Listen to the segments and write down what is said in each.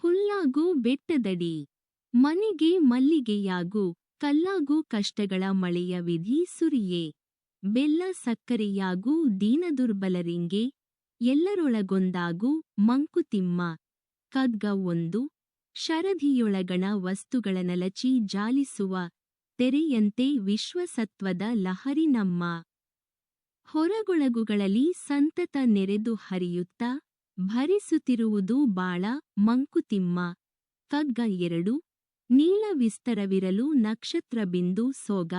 ಹುಲ್ಲಾಗು ಬೆಟ್ಟದಡಿ. ಮನೆಗೆ ಮಲ್ಲಿಗೆಯಾಗು, ಕಲ್ಲಾಗು ಕಷ್ಟಗಳ ಮಳೆಯ ವಿಧಿ ಸುರಿಯೇ. ಬೆಲ್ಲ ಸಕ್ಕರೆಯಾಗೂ, ದೀನದುರ್ಬಲರಿಂಗೆ. ಎಲ್ಲರೊಳಗೊಂದಾಗೂ, ಮಂಕುತಿಮ್ಮ. ಕದ್ಗ ಒಂದು ಶರಧಿಯೊಳಗಣ ವಸ್ತುಗಳ ನಲಚಿ ಜಾಲಿಸುವ, ತೆರೆಯಂತೆ ವಿಶ್ವಸತ್ವದ ಲಹರಿ ನಮ್ಮ. ಹೊರಗೊಳಗುಗಳಲ್ಲಿ ಸಂತತ ನೆರೆದು ಹರಿಯುತ್ತ ಭರಿಸುತ್ತಿರುವುದು ಬಾಳ ಮಂಕುತಿಮ್ಮ. ಕಗ್ಗ ಎರಡು, ನೀಳ ವಿಸ್ತರವಿರಲು ನಕ್ಷತ್ರ ಬಿಂದು ಸೋಗ,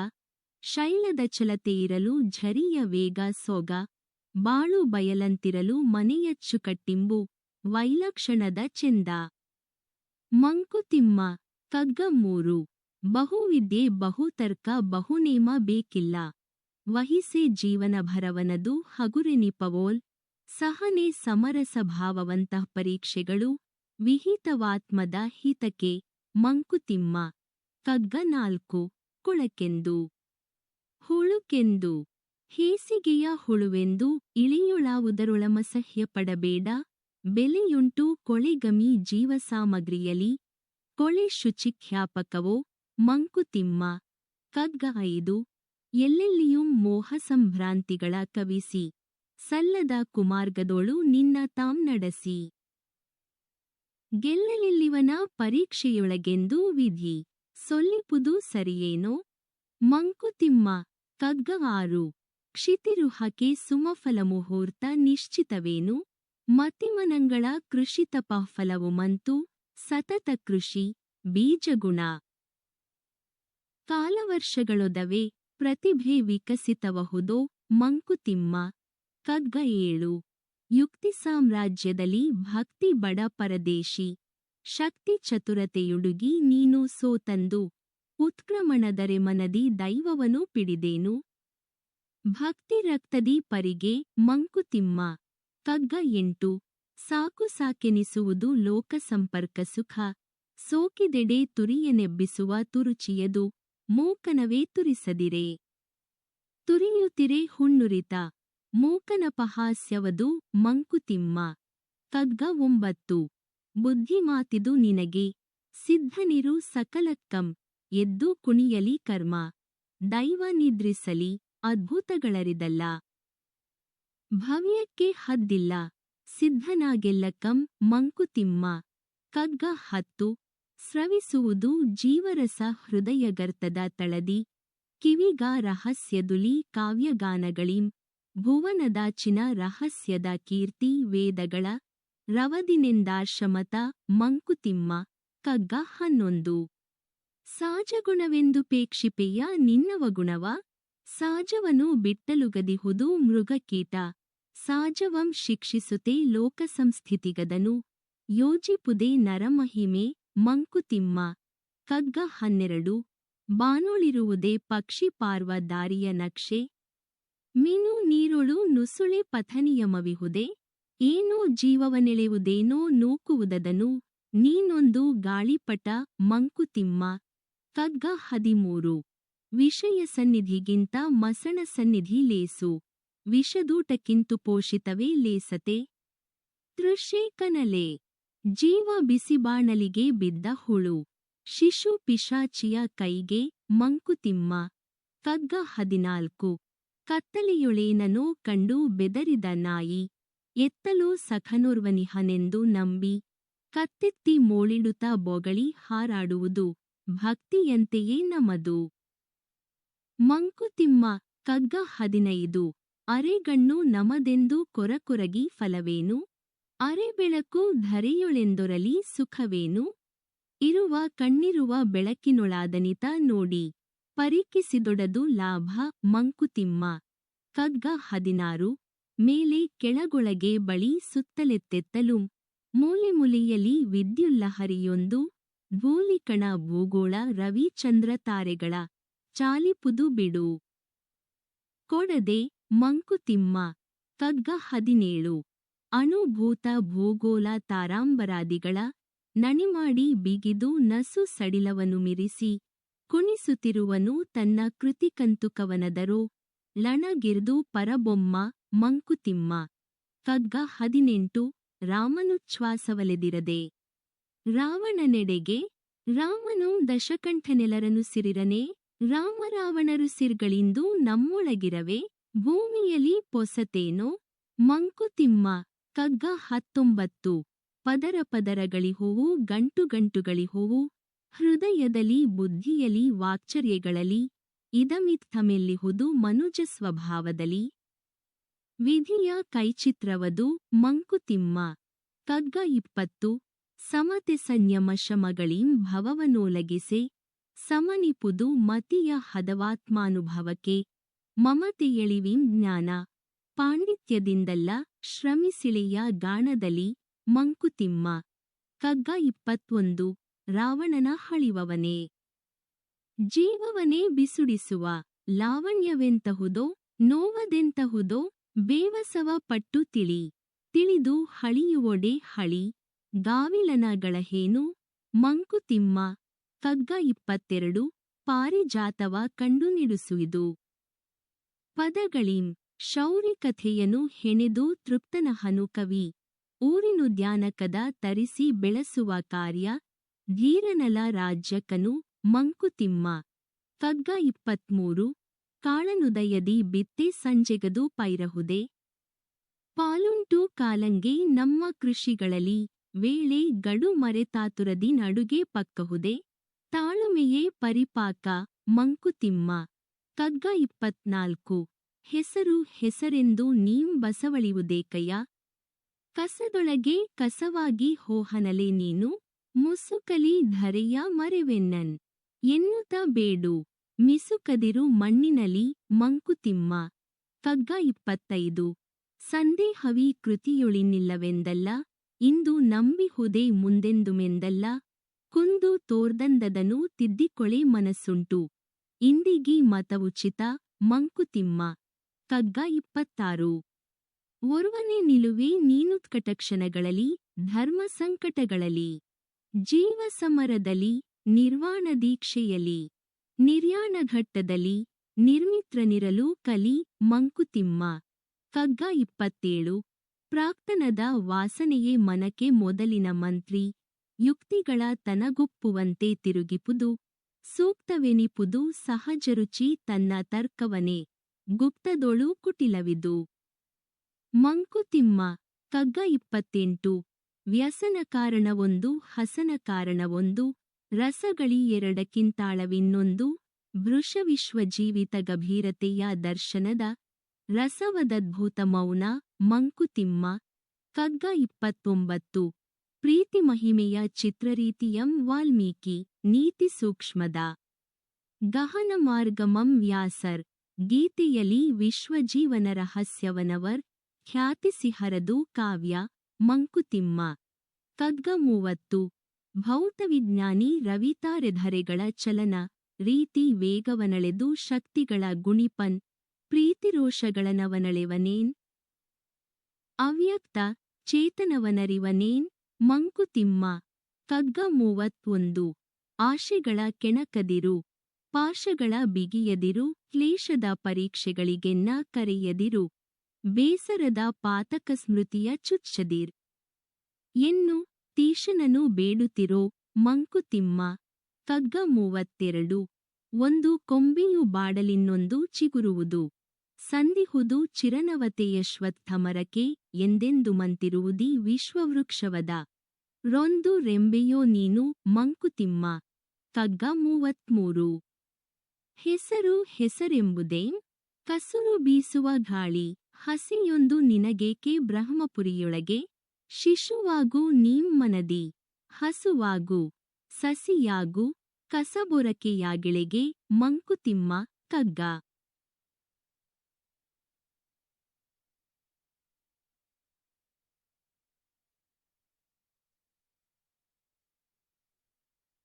ಶೈಲದ ಚಲತೆಯಿರಲು ಝರಿಯ ವೇಗ ಸೋಗ, ಬಾಳು ಬಯಲಂತಿರಲು ಮನೆಯಚ್ಚುಕಟ್ಟಿಂಬು ವೈಲಕ್ಷಣದ ಚೆಂದ. ಮಂಕುತಿಮ್ಮ ಕಗ್ಗ ಮೂರು, ಬಹುವಿದ್ಯೆ, ಬಹುತರ್ಕ, ಬಹುನೇಮ ಬೇಕಿಲ್ಲ. ವಹಿಸೆ ಜೀವನ ಭರವನದು ಹಗುರೆನಿಪವೋಲ್ ಸಹನೆ ಸಮರಸ ಭಾವವಂತಹ ಪರೀಕ್ಷೆಗಳು ವಿಹಿತವಾತ್ಮದ ಹಿತಕೆ ಮಂಕುತಿಮ್ಮ. ಕಗ್ಗ ನಾಲ್ಕು ಕೊಳಕೆಂದು. ಹುಳುಕೆಂದು. ಹೇಸಿಗೆಯ ಹುಳುವೆಂದು ಇಳಿಯೊಳಾವುದರೊಳಮಸಹ್ಯ ಪಡಬೇಡ ಬೆಲೆಯುಂಟು ಕೊಳೆಗಮಿ ಜೀವಸಾಮಗ್ರಿಯಲಿ. ಕೊಳೆ ಶುಚಿಖ್ಯಾಪಕವೋ. ಮಂಕುತಿಮ್ಮ. ಕಗ್ಗ ಐದು. ಎಲ್ಲೆಲ್ಲಿಯೂ ಮೋಹ ಸಂಭ್ರಾಂತಿಗಳ ಕವಿಸಿ. ಸಲ್ಲದ ಕುಮಾರ್ಗದೋಳು ನಿನ್ನ ತಾಂ ನಡೆಸಿ. ಗೆಲ್ಲಲಿಲ್ಲಿವನ ಪರೀಕ್ಷೆಯೊಳಗೆಂದು ವಿಧಿ. ಸೊಲ್ಲಿಪುದು ಸರಿಯೇನೋ? ಮಂಕುತಿಮ್ಮ ಕಗ್ಗವಾರು ಕ್ಷಿತಿರುಹಕೆ ಸುಮಫಲ ಮುಹೂರ್ತ ನಿಶ್ಚಿತವೇನು? ಮತಿಮನಂಗಳ ಕೃಷಿತಪ ಫಲವು ಮಂತು, ಸತತ ಕೃಷಿ, ಬೀಜಗುಣ. ಕಾಲವರ್ಷಗಳೊದವೆ, ಪ್ರತಿಭೆ ವಿಕಸಿತವಹುದೋ, ಮಂಕುತಿಮ್ಮ. ಕಗ್ಗ ಏಳು ಯುಕ್ತಿ ಸಾಮ್ರಾಜ್ಯದಲ್ಲಿ ಭಕ್ತಿ ಬಡ ಪರದೇಶಿ. ಶಕ್ತಿ ಚತುರತೆಯುಡುಗಿ ನೀನು ಸೋತಂದು. ಉತ್ಕ್ರಮಣದರೆ ಮನದಿ ದೈವವನು ಪಿಡಿದೇನು. ಭಕ್ತಿ ರಕ್ತದಿ ಪರಿಗೆ ಮಂಕುತಿಮ್ಮ ಕಗ್ಗ ಎಂಟು. ಸಾಕು ಸಾಕೆನಿಸುವುದು ಲೋಕ ಸಂಪರ್ಕ ಸುಖ. ಸೋಕಿದೆಡೆ ತುರಿಯನೆಬ್ಬಿಸುವ ತುರುಚಿಯದು. ಮೂಕನವೇ ತುರಿಸದಿರೆ. ತುರಿಯುತ್ತಿರೆ ಹುಣ್ಣುರಿತ. ಮೂಕನಪಹಾಸ್ಯವದು ಮಂಕುತಿಮ್ಮ. ಕಗ್ಗ ಒಂಬತ್ತು. ಬುದ್ಧಿಮಾತಿದು ನಿನಗೆ. ಸಿದ್ಧನಿರು ಸಕಲಕ್ಕಂ. ಎದ್ದು ಕುಣಿಯಲಿ ಕರ್ಮ. ದೈವ ನಿದ್ರಿಸಲಿ, ಅದ್ಭುತಗಳರಿದಲ್ಲ. ಭವ್ಯಕ್ಕೆ ಹದ್ದಿಲ್ಲ. ಸಿದ್ಧನಾಗೆಲ್ಲಕಂ ಮಂಕುತಿಮ್ಮ. ಕಗ್ಗ ಹತ್ತು. ಸ್ರವಿಸುವುದು ಜೀವರಸ ಹೃದಯಗರ್ತದ ತಳದಿ. ಕಿವಿಗ ರಹಸ್ಯದುಲಿ ಕಾವ್ಯಗಾನಗಳಿಂ. ಭುವನದಾಚಿನ ರಹಸ್ಯದ ಕೀರ್ತಿ ವೇದಗಳ ರವದಿನೆಂದಾಶ್ರಮತ ಮಂಕುತಿಮ್ಮ ಕಗ್ಗ ಹನ್ನೊಂದು ಸಾಜಗುಣವೆಂದು ನಿನ್ನವ ಗುಣವ, ಸಾಜವನು ಬಿಟ್ಟಲುಗದಿಹುದು ಮೃಗಕೀಟ. ಸಾಜವಂ ಶಿಕ್ಷಿಸುತ್ತೆ ಲೋಕಸಂಸ್ಥಿತಿಗದನು, ಯೋಜಿಪುದೆ ನರಮಹಿಮೆ ಮಂಕುತಿಮ್ಮ. ಕಗ್ಗ ಹನ್ನೆರಡು ಬಾನುಳಿರುವುದೇ ಪಕ್ಷಿ ಪಾರ್ವ ದಾರಿಯ ನಕ್ಷೆ. ಮೀನು ನೀರುಳು ನುಸುಳೆ ಪಥನಿಯಮವಿಹುದೆ ಏನೋ ಜೀವವನೆಳೆಯುವುದೇನೋ ನೂಕುವುದದನು, ನೀನೊಂದು ಗಾಳಿಪಟ ಮಂಕುತಿಮ್ಮ. ಕಗ್ಗ ಹದಿಮೂರು. ವಿಷಯ ಸನ್ನಿಧಿಗಿಂತ ಮಸಣ ಸನ್ನಿಧಿ ಲೇಸು. ವಿಷದೂಟಕ್ಕಿಂತು ಪೋಷಿತವೇ ಲೇಸತೆ. ತೃಷೇಕನಲೆ. ಜೀವ ಬಿಸಿಬಾಣಲಿಗೆ ಬಿದ್ದ ಹುಳು. ಶಿಶು ಪಿಶಾಚಿಯ ಕೈಗೆ ಮಂಕುತಿಮ್ಮ. ಕಗ್ಗ ಹದಿನಾಲ್ಕು. ಕತ್ತಲೆಯೊಳೇನನೋ ಕಂಡು ಬೆದರಿದ ನಾಯಿ, ಎತ್ತಲೋ ಸಖನೋರ್ವನಿಹನೆಂದು ನಂಬಿ ಕತ್ತೆತ್ತಿ ಮೋಳಿಡುತ್ತ ಬೊಗಳಿ ಹಾರಾಡುವುದು ಭಕ್ತಿಯಂತೆಯೇ ನಮದು. ಮಂಕುತಿಮ್ಮ ಕಗ್ಗ ಹದಿನೈದು, ಅರೆಗಣ್ಣು ನಮದೆಂದು ಕೊರಕೊರಗಿ ಫಲವೇನು? ಅರೆ ಬೆಳಕು ಧರೆಯೊಳೆಂದೊರಲಿ ಸುಖವೇನು? ಇರುವ ಕಣ್ಣಿರುವ ಬೆಳಕಿನೊಳಾದನಿತ ನೋಡಿ. ಪರಿಕಿಸಿದೊಡದು ಲಾಭ ಮಂಕುತಿಮ್ಮ. ಕಗ್ಗ ಹದಿನಾರು. ಮೇಲೆ ಕೆಳಗೊಳಗೆ ಬಳಿ ಸುತ್ತಲೆತ್ತೆತ್ತಲು. ಮೂಲೆಮುಲೆಯಲಿ ವಿದ್ಯುಲ್ಲಹರಿಯೊಂದು. ಭೂಲಿಕಣ ಭೂಗೋಳ ರವಿಚಂದ್ರ ತಾರೆಗಳ. ಚಾಲಿಪುದು ಬಿಡು. ಕೊಡದೆ ಮಂಕುತಿಮ್ಮ. ಕಗ್ಗ ಹದಿನೇಳು. ಅಣುಭೂತ ಭೂಗೋಳ ತಾರಾಂಬರಾದಿಗಳ. ನಣಿಮಾಡಿ ಬಿಗಿದು ನಸು ಸಡಿಲವನು ಮಿರಿಸಿ. ಕುಣಿಸುತ್ತಿರುವನು ತನ್ನ ಕೃತಿಕಂತುಕವನದರು ಲಣಗಿರ್ದು ಪರಬೊಮ್ಮ ಮಂಕುತಿಮ್ಮ. ಕಗ್ಗ ಹದಿನೆಂಟು, ರಾಮನುಚ್ಛ್ವಾಸವಲೆದಿರದೆ. ರಾವಣನೆಡೆಗೆ, ರಾಮನು ದಶಕಂಠನೆಲರನು ಸಿರಿರನೆ, ರಾಮರಾವಣರು ಸಿರ್ಗಳಿಂದು ನಮ್ಮೊಳಗಿರವೆ ಭೂಮಿಯಲಿ ಪೊಸತೇನೋ, ಮಂಕುತಿಮ್ಮ. ಕಗ್ಗ ಹತ್ತೊಂಬತ್ತು, ಪದರ ಪದರಗಳಿಹುವು ಗಂಟು ಗಂಟುಗಳಿಹುವು ಹೃದಯದಲ್ಲಿ ಬುದ್ಧಿಯಲಿ ವಾಕ್ಚರ್ಯಗಳಲ್ಲಿ ಇದಮಿತ್ತಮೆಲ್ಲಿಹುದು ಮನುಜ ಸ್ವಭಾವದಲ್ಲಿ. ವಿಧಿಯ ಕೈಚಿತ್ರವದು ಮಂಕುತಿಮ್ಮ. ಕಗ್ಗ ಇಪ್ಪತ್ತು. ಸಮತೆ ಸಂಯಮ ಶಮಗಳೀಂ ಭವವನೋಲಗಿಸೆ. ಸಮನಿಪುದು ಮತಿಯ ಹದವಾತ್ಮಾನುಭವಕ್ಕೆ. ಮಮತೆಯಳಿವಿಂ ಜ್ಞಾನ. ಪಾಂಡಿತ್ಯದಿಂದಲ್ಲ ಶ್ರಮಿಸಿಳೆಯ ಗಾಣದಲ್ಲಿ ಮಂಕುತಿಮ್ಮ. ಕಗ್ಗ ಇಪ್ಪತ್ತೊಂದು. ರಾವಣನ ಹಳಿವವನೇ. ಜೀವವನೇ ಬಿಸುಡಿಸುವ ಲಾವಣ್ಯವೆಂತಹುದೋ, ನೋವದೆಂತಹುದೋ, ಬೇವಸವ ಪಟ್ಟು ತಿಳಿ. ತಿಳಿದು ಹಳಿಯುವೊಡೆ ಹಳಿ ಗಾವಿಲನಗಳಹೇನು ಮಂಕುತಿಮ್ಮ. ಕಗ್ಗ ಇಪ್ಪತ್ತೆರಡು, ಪಾರಿಜಾತವ ಕಂಡು ಪದಗಳಿಂ ಪದಗಳೀಂ ಶೌರಿ ಕಥೆಯನು ಹೆಣೆದು ತೃಪ್ತನಹನು ಕವಿ. ಊರಿನುದ್ಯಾನಕದ ತರಿಸಿ ಬೆಳೆಸುವ ಕಾರ್ಯ ಧೀರನಲ ರಾಜ್ಯಕನು ಮಂಕುತಿಮ್ಮ. ಕಗ್ಗ ಇಪ್ಪತ್ಮೂರು. ಕಾಳನುದಯದಿ ಬಿತ್ತೆ ಸಂಜೆಗದು ಪೈರಹುದೆ. ಪಾಲುಂಟು ಕಾಲಂಗೆ ನಮ್ಮ ಕೃಷಿಗಳಲ್ಲಿ ವೇಳೆ ಗಡು ಮರೆತಾತುರದಿ ನಡುಗೆ ಪಕ್ಕಹುದೆ. ತಾಳುಮೆಯೇ ಪರಿಪಾಕ ಮಂಕುತಿಮ್ಮ. ಕಗ್ಗ ಇಪ್ಪತ್ನಾಲ್ಕು. ಹೆಸರು ಹೆಸರೆಂದು ನೀಂ ಬಸವಳಿವುದೇಕಯ್ಯ. ಕಸದೊಳಗೆ ಕಸವಾಗಿ ಹೋಹನಲೆ ನೀನು. ಮುಸುಕಲಿ ಧರೆಯ ಮರೆವೆನ್ನನ್. ಎನ್ನುತ ಬೇಡು. ಮಿಸುಕದಿರು ಮಣ್ಣಿನಲಿ ಮಂಕುತಿಮ್ಮ. ಕಗ್ಗ ಇಪ್ಪತ್ತೈದು. ಸಂದೇಹವಿ ಕೃತಿಯೊಳಿನಿಲ್ಲವೆಂದಲ್ಲ. ಇಂದು ನಂಬಿಹುದೇ ಮುಂದೆಂದುಮೆಂದಲ್ಲ. ಕುಂದು ತೋರ್ದಂದದನು ತಿದ್ದಿಕೊಳೆ ಮನಸ್ಸುಂಟು. ಇಂದಿಗಿ ಮತವುಚಿತ ಮಂಕುತಿಮ್ಮ. ಕಗ್ಗ ಇಪ್ಪತ್ತಾರು. ಒರ್ವನೆ ನಿಲುವೆ ನೀನುತ್ಕಟಕ್ಷಣಗಳಲ್ಲಿ ಧರ್ಮ ಸಂಕಟಗಳಲ್ಲಿ. ಜೀವ ಸಮರದಲ್ಲಿ ನಿರ್ವಾಣ ದೀಕ್ಷೆಯಲಿ ನಿರ್ಯಾಣಘಟ್ಟದಲ್ಲಿ ನಿರ್ಮಿತ್ರನಿರಲು ಕಲಿ ಮಂಕುತಿಮ್ಮ. ಕಗ್ಗ ಇಪ್ಪತ್ತೇಳು. ಪ್ರಾಕ್ತನದ ವಾಸನೆಯೇ ಮನಕೆ ಮೊದಲಿನ ಮಂತ್ರಿ. ಯುಕ್ತಿಗಳ ತನಗುಪ್ಪುವಂತೆ ತಿರುಗಿಪುದು. ಸೂಕ್ತವೆನಿಪುದು ಸಹಜರುಚಿ ತನ್ನ ತರ್ಕವನೇ. ಗುಪ್ತದೊಳು ಕುಟಿಲವಿದು. ಮಂಕುತಿಮ್ಮ ಕಗ್ಗ ಇಪ್ಪತ್ತೆಂಟು. ವ್ಯಸನ ಕಾರಣವೊಂದು, ಹಸನ ಕಾರಣವೊಂದು ರಸಗಳಿ ಎರಡಕ್ಕಿಂತಾಳವಿನ್ನೊಂದು ವೃಷವಿಶ್ವಜೀವಿತ ಗಭೀರತೆಯ ದರ್ಶನದ ರಸವದದ್ಭುತ ಮೌನ ಮಂಕುತಿಮ್ಮ ಕಗ್ಗ ಇಪ್ಪತ್ತೊಂಬತ್ತು ಪ್ರೀತಿ ಮಹಿಮೆಯ ಚಿತ್ರರೀತಿಯಂ ವಾಲ್ಮೀಕಿ, ನೀತಿ ಸೂಕ್ಷ್ಮದ. ಗಹನ ಮಾರ್ಗಮಂ ವ್ಯಾಸರ್, ಗೀತೆಯಲ್ಲಿ ವಿಶ್ವಜೀವನ ರಹಸ್ಯವನವರ್ ಖ್ಯಾತಿಸಿಹರದು ಕಾವ್ಯ ಮಂಕುತಿಮ್ಮ ಕಗ್ಗ ಮೂವತ್ತು ಭೌತವಿಜ್ಞಾನಿ ರವಿತಾರೆಧರೆಗಳ ಚಲನ, ರೀತಿ ವೇಗವನಳೆದು ಶಕ್ತಿಗಳ ಗುಣಿಪನ್, ಪ್ರೀತಿರೋಷಗಳನವನಳೆವನೇನ್? ಅವ್ಯಕ್ತ ಚೇತನವನರಿವನೇನ್? ಮಂಕುತಿಮ್ಮ ಕಗ್ಗ ಮೂವತ್ತೊಂದು ಆಶೆಗಳ ಕೆಣಕದಿರು, ಪಾಶಗಳ ಬಿಗಿಯದಿರು, ಕ್ಲೇಶದ ಪರೀಕ್ಷೆಗಳಿಗೆನ್ನ ಕರೆಯದಿರು, ಬೇಸರದ ಪಾತಕ ಸ್ಮೃತಿಯ ಚುಚ್ಚದಿರ್ ಎನ್ನು ತೀಶನನು ಬೇಡುತ್ತಿರೋ ಮಂಕುತಿಮ್ಮ. ಕಗ್ಗ ಮೂವತ್ತೆರಡು. ಒಂದು ಕೊಂಬಿಯು ಬಾಡಲಿನ್ನೊಂದು ಚಿಗುರುವುದು. ಸಂದಿಹುದು ಚಿರನವತೆಯಶ್ವತ್ಥಮರಕೆ ಎಂದೆಂದು ಮಂತಿರುವುದಿ ವಿಶ್ವವೃಕ್ಷವದ. ರೊಂದು ರೆಂಬೆಯೋ ನೀನು ಮಂಕುತಿಮ್ಮ. ಕಗ್ಗ ಮೂವತ್ಮೂರು ಹೆಸರು ಹೆಸರೆಂಬುದೇ? ಕಸುರು ಬೀಸುವ ಗಾಳಿ. ಹಸಿಯೊಂದು ನಿನಗೇಕೆ ಬ್ರಹ್ಮಪುರಿಯೊಳಗೆ? ಶಿಶುವಾಗು ನೀಮ್ಮನದಿ, ಹಸುವಾಗು ಸಸಿಯಾಗು ಕಸಬೊರಕೆಯಾಗಿಳೆಗೆ ಮಂಕುತಿಮ್ಮ ಕಗ್ಗ.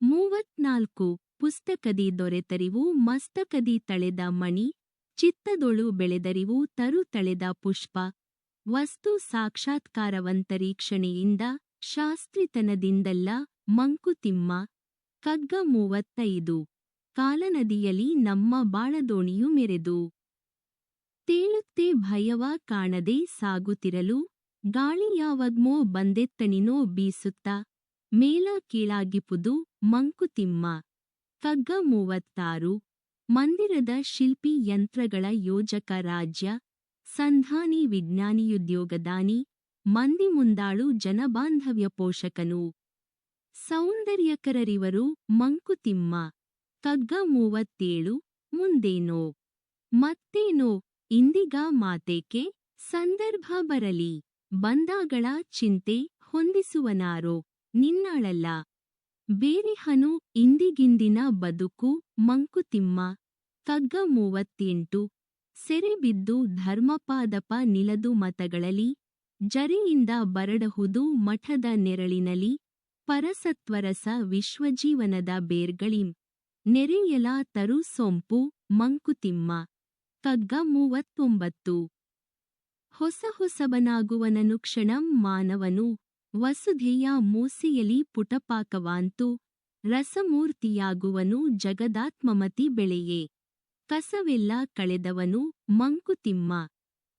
ಮೂವತ್ನಾಲ್ಕು. ಪುಸ್ತಕದಿ ದೊರೆತರಿವು ಮಸ್ತಕದಿ ತಳೆದ ಮಣಿ, ಚಿತ್ತದೊಳು ಬೆಳೆದರಿವು ತರು ತಳೆದ ಪುಷ್ಪ. ವಸ್ತು ಸಾಕ್ಷಾತ್ಕಾರವಂತರೀಕ್ಷಣೆಯಿಂದ ಶಾಸ್ತ್ರಿತನದಿಂದಲ್ಲ ಮಂಕುತಿಮ್ಮ. ಕಗ್ಗ ಮೂವತ್ತೈದು ಕಾಲನದಿಯಲಿ ನಮ್ಮ ಬಾಳದೋಣಿಯು ಮೆರೆದು. ತೇಳುತ್ತೆ ಭಯವ ಕಾಣದೆ ಸಾಗುತ್ತಿರಲು ಗಾಳಿ ಯಾವಗ್ಮೋ ಬಂದೆತ್ತಣಿನೋ ಬೀಸುತ್ತ ಮೇಲ ಕೀಳಾಗಿಪುದು ಮಂಕುತಿಮ್ಮ. ಕಗ್ಗ ಮೂವತ್ತಾರು ಮಂದಿರದ ಶಿಲ್ಪಿ ಯಂತ್ರಗಳ ಯೋಜಕ ರಾಜ್ಯ ಸಂಧಾನಿ ವಿಜ್ಞಾನಿಯುದ್ಯೋಗದಾನಿ ಮಂದಿ ಮುಂದಾಳು ಜನಬಾಂಧವ್ಯ ಪೋಷಕನು. ಸೌಂದರ್ಯಕರರಿವರು ಮಂಕುತಿಮ್ಮ. ಕಗ್ಗ ಮೂವತ್ತೇಳು, ಮುಂದೇನೋ. ಮತ್ತೇನೋ, ಇಂದಿಗ ಮಾತೇಕೆ, ಸಂದರ್ಭ ಬರಲಿ. ಬಂದಾಗಳ ಚಿಂತೆ ಹೊಂದಿಸುವನಾರೋ, ನಿನ್ನಾಳಲ್ಲ. ಬೇರಿಹನು ಇಂದಿಗಿಂದಿನ ಬದುಕು ಮಂಕುತಿಮ್ಮ. ಕಗ್ಗ ಮೂವತ್ತೆಂಟು ಸೆರೆಬಿದ್ದು ಧರ್ಮಪಾದಪ ನಿಲದು ಮತಗಳಲ್ಲಿ, ಜರಿಯಿಂದ ಬರಡಹುದು ಮಠದ ನೆರಳಿನಲಿ ಪರಸತ್ವರಸ ವಿಶ್ವಜೀವನದ ಬೇರ್ಗಳಿಂ, ನೆರೆಯಲ ತರು ಸೊಂಪು ಮಂಕುತಿಮ್ಮ. ಕಗ್ಗ ಮೂವತ್ತೊಂಬತ್ತು. ಹೊಸ ಹೊಸಬನಾಗುವನನು ಕ್ಷಣಂ ಮಾನವನು, ವಸುಧೆಯ ಮೂಸೆಯಲಿ ಪುಟಪಾಕವಾಂತು, ರಸಮೂರ್ತಿಯಾಗುವನು ಜಗದಾತ್ಮಮತಿ ಬೆಳೆಯೇ. ಕಸವೆಲ್ಲ ಕಳೆದವನು ಮಂಕುತಿಮ್ಮ.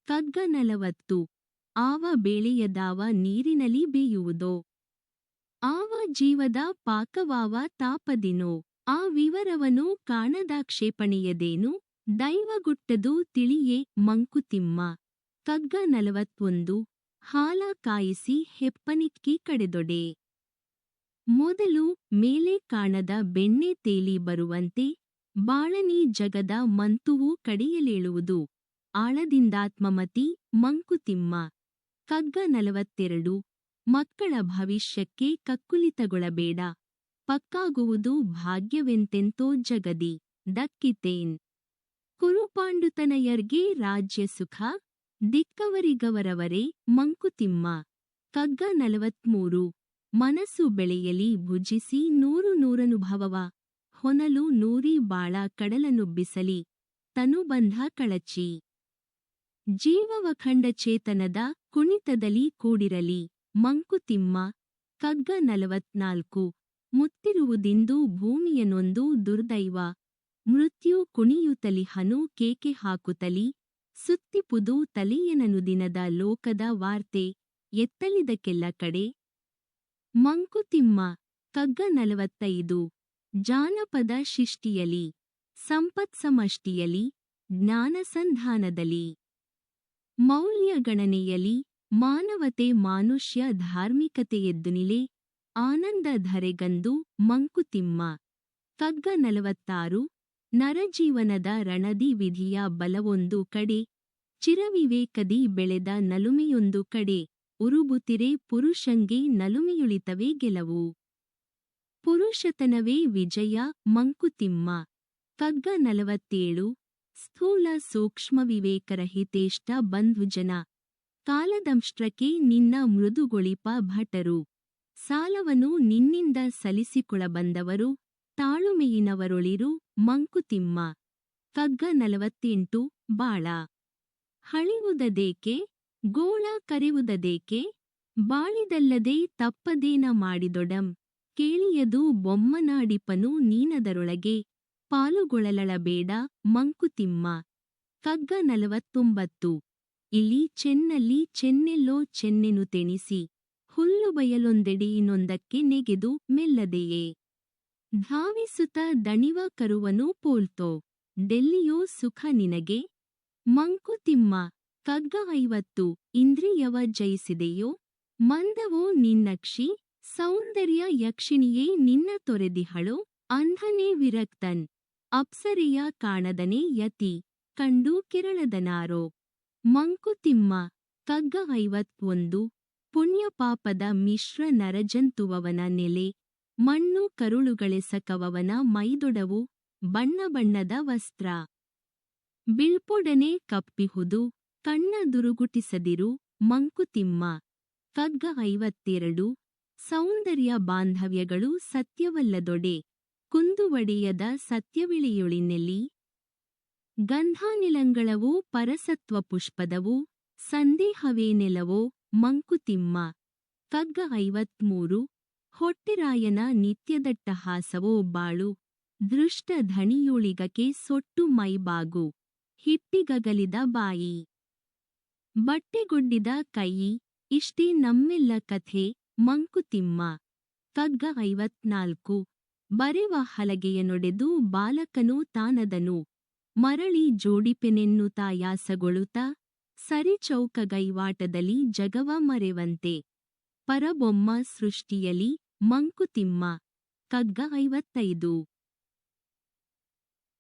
ಕಗ್ಗ ನಲವತ್ತು ಆವ ಬೇಳೆಯದಾವ ನೀರಿನಲಿ ಬೇಯುವುದೋ? ಆವ ಜೀವದ ಪಾಕವಾವ ತಾಪದಿನೋ? ಆ ವಿವರವನು ಕಾಣದಾಕ್ಷೇಪಣೆಯದೇನು? ದೈವಗುಟ್ಟದು ತಿಳಿಯೇ ಮಂಕುತಿಮ್ಮ. ಕಗ್ಗ ನಲವತ್ತೊಂದು ಹಾಲ ಕಾಯಿಸಿ ಹೆಪ್ಪನಿಕ್ಕಿ ಕಡೆದೊಡೆ. ಮೊದಲು ಮೇಲೆ ಕಾಣದ ಬೆಣ್ಣೆ ತೇಲಿ ಬರುವಂತೆ ಬಾಳನಿ ಜಗದ ಮಂತುವು ಕಡೆಯಲೇಳುವುದು. ಆಳದಿಂದಾತ್ಮಮತಿ ಮಂಕುತಿಮ್ಮ. ಕಗ್ಗ ನಲವತ್ತೆರಡು. ಮಕ್ಕಳ ಭವಿಷ್ಯಕ್ಕೆ ಕಕ್ಕುಲಿತಗೊಳಬೇಡ. ಪಕ್ಕಾಗುವುದು ಭಾಗ್ಯವೆಂತೆಂತೋ ಜಗದಿ. ದಕ್ಕಿತೇನ್ ಕುರುಪಾಂಡುತನಯರ್ಗೆ ರಾಜ್ಯ ಸುಖ. ದಿಕ್ಕವರಿಗವರವರೇ ಮಂಕುತಿಮ್ಮ. ಕಗ್ಗ ನಲವತ್ಮೂರು. ಮನಸ್ಸು ಬೆಳೆಯಲಿ ಭುಜಿಸಿ ನೂರು ನೂರನುಭವವ. ಹೊನಲು ನೂರಿ ಬಾಳ ಕಡಲನುಬ್ಬಿಸಲಿ ತನುಬಂಧ ಕಳಚಿ. ಜೀವವಖಂಡ ಚೇತನದ ಕುಣಿತದಲ್ಲಿ ಕೂಡಿರಲಿ ಮಂಕುತಿಮ್ಮ ಕಗ್ಗ ನಲವತ್ನಾಲ್ಕು, ಮುತ್ತಿರುವುದಿಂದು ಭೂಮಿಯನೊಂದು ದುರ್ದೈವ, ಮೃತ್ಯು ಕುಣಿಯುತ್ತಲಿಹನು ಕೇಕೆ ಹಾಕುತ್ತಲಿ ಸುತ್ತಿಪುದು ತಲೆಯನನು ದಿನದ ಲೋಕದ ವಾರ್ತೆ ಎತ್ತಲಿದಕ್ಕೆಲ್ಲ ಕಡೆ. ಮಂಕುತಿಮ್ಮ ಕಗ್ಗ ನಲವತ್ತೈದು ಜಾನಪದ ಶಿಷ್ಟಿಯಲಿ, ಸಂಪತ್ಸಮಷ್ಟಿಯಲಿ, ಜ್ಞಾನಸಂಧಾನದಲ್ಲಿ. ಮೌಲ್ಯಗಣನೆಯಲಿ ಮಾನವತೆ ಮಾನುಷ್ಯ ಧಾರ್ಮಿಕತೆಯೆದ್ದುನಿಲೆ, ಆನಂದ ಧರೆಗಂದು ಮಂಕುತಿಮ್ಮ. ಕಗ್ಗ ನಲವತ್ತಾರು, ನರಜೀವನದ ರಣದಿ ವಿಧಿಯ ಬಲವೊಂದು ಕಡೆ, ಚಿರವಿವೇಕದಿ ಬೆಳೆದ ನಲುಮೆಯೊಂದು ಕಡೆ, ಉರುಬುತಿರೆ ಪುರುಷಂಗೆ ನಲುಮೆಯುಳಿತವೇ ಗೆಲವು. ಪುರುಷತನವೇ ವಿಜಯ ಮಂಕುತಿಮ್ಮ. ಕಗ್ಗ ನಲವತ್ತೇಳು. ಸ್ಥೂಲ ಸೂಕ್ಷ್ಮ ವಿವೇಕರಹಿತೇಷ್ಟ ಬಂಧುಜನ. ಕಾಲದಂಷ್ಟ್ರಕ್ಕೆ ನಿನ್ನ ಮೃದುಗೊಳಿಪ ಭಟರು. ಸಾಲವನು ನಿನ್ನಿಂದ ಸಲಿಸಿಕೊಳಬಂದವರು ತಾಳುಮೆಯಿನವರೊಳಿರು ಮಂಕುತಿಮ್ಮ. ಕಗ್ಗ ನಲವತ್ತೆಂಟು. ಬಾಳ. ಹಳಿವುದದೇಕೆ? ಗೋಳ ಕರೆವುದದೇಕೆ? ಬಾಳಿದಲ್ಲದೆ ತಪ್ಪದೇನ ಮಾಡಿದೊಡಂ? ಕೇಳಿಯದು ಬೊಮ್ಮನಾಡಿಪನು ನೀನದರೊಳಗೆ ಪಾಲುಗೊಳಲಳಬೇಡ ಮಂಕುತಿಮ್ಮ. ಕಗ್ಗ ನಲವತ್ತೊಂಬತ್ತು. ಇಲ್ಲಿ ಚೆನ್ನಲ್ಲಿ ಚೆನ್ನೆಲ್ಲೋ ಚೆನ್ನೆನು ತೆಣಿಸಿ ಹುಲ್ಲು ಬಯಲೊಂದೆಡೆಯಿನೊಂದಕ್ಕೆ ನೆಗೆದು ಮೆಲ್ಲದೆಯೇ. ಧಾವಿಸುತ ದಣಿವ ಕರುವನು ಪೋಲ್ತೋ. ಡೆಲ್ಲಿಯೋ ಸುಖ ನಿನಗೆ. ಮಂಕುತಿಮ್ಮ, ಕಗ್ಗ ಐವತ್ತು. ಇಂದ್ರಿಯವ ಜಯಿಸಿದೆಯೋ? ಮಂದವೋ ನಿನ್ನಕ್ಷಿ? ಸೌಂದರ್ಯ ಯಕ್ಷಿಣಿಯೇ ನಿನ್ನ ತೊರೆದಿಹಳು, ಅಂಧನೇ ವಿರಕ್ತನ್. ಅಪ್ಸರೆಯ ಕಾಣದನೆ ಯತಿ, ಕಂಡು ಕಿರಳದನಾರೋ ಮಂಕುತಿಮ್ಮ, ಕಗ್ಗ ಐವತ್ತೊಂದು, ಪುಣ್ಯಪಾಪದ ಮಿಶ್ರ ನರಜಂತುವವನ ನೆಲೆ. ಮಣ್ಣು ಕರುಳುಗಳೆಸಕವವನ ಮೈದೊಡವು, ಬಣ್ಣ ಬಣ್ಣದ ವಸ್ತ್ರ. ಬಿಳ್ಪೊಡನೆ ಕಪ್ಪಿಹುದು, ಕಣ್ಣ ದುರುಗುಟಿಸದಿರು, ಮಂಕುತಿಮ್ಮ. ಕಗ್ಗ ಐವತ್ತೆರಡು ಸೌಂದರ್ಯ ಬಾಂಧವ್ಯಗಳು ಸತ್ಯವಲ್ಲದೊಡೆ. ಕುಂದುವಡೆಯದ ಸತ್ಯವಿಳೆಯೊಳಿನೆಲ್ಲಿ. ಗಂಧಾನಿಲಂಗಳವು ಪರಸತ್ವ ಪುಷ್ಪದವು ಸಂದೇಹವೇನೆಲವೋ ಮಂಕುತಿಮ್ಮ. ಕಗ್ಗ ಐವತ್ಮೂರು, ಹೊಟ್ಟೆರಾಯನ ನಿತ್ಯದಟ್ಟಹಾಸವೋ ಬಾಳು. ದೃಷ್ಟ ಧಣಿಯೊಳಿಗಕೆ ಸೊಟ್ಟು ಮೈಬಾಗು. ಹಿಟ್ಟಿಗಗಲಿದ ಬಾಯಿ. ಬಟ್ಟೆಗೊಡ್ಡಿದ ಕೈಯಿ ಇಷ್ಟೇ ನಮ್ಮೆಲ್ಲ ಕಥೆ. ಮಂಕುತಿಮ್ಮ. ಕಗ್ಗ ಐವತ್ನಾಲ್ಕು. ಬರೆವ ಹಲಗೆಯ ನೊಡೆದು ಬಾಲಕನು ತಾನದನು. ಮರಳಿ ಜೋಡಿಪೆನೆನ್ನುತ್ತ ಯಾಸಗೊಳುತ್ತ ಸರಿಚೌಕಗೈವಾಟದಲ್ಲಿ ಜಗವ ಮರೆವಂತೆ. ಪರಬೊಮ್ಮ ಸೃಷ್ಟಿಯಲಿ ಮಂಕುತಿಮ್ಮ. ಕಗ್ಗ ಐವತ್ತೈದು.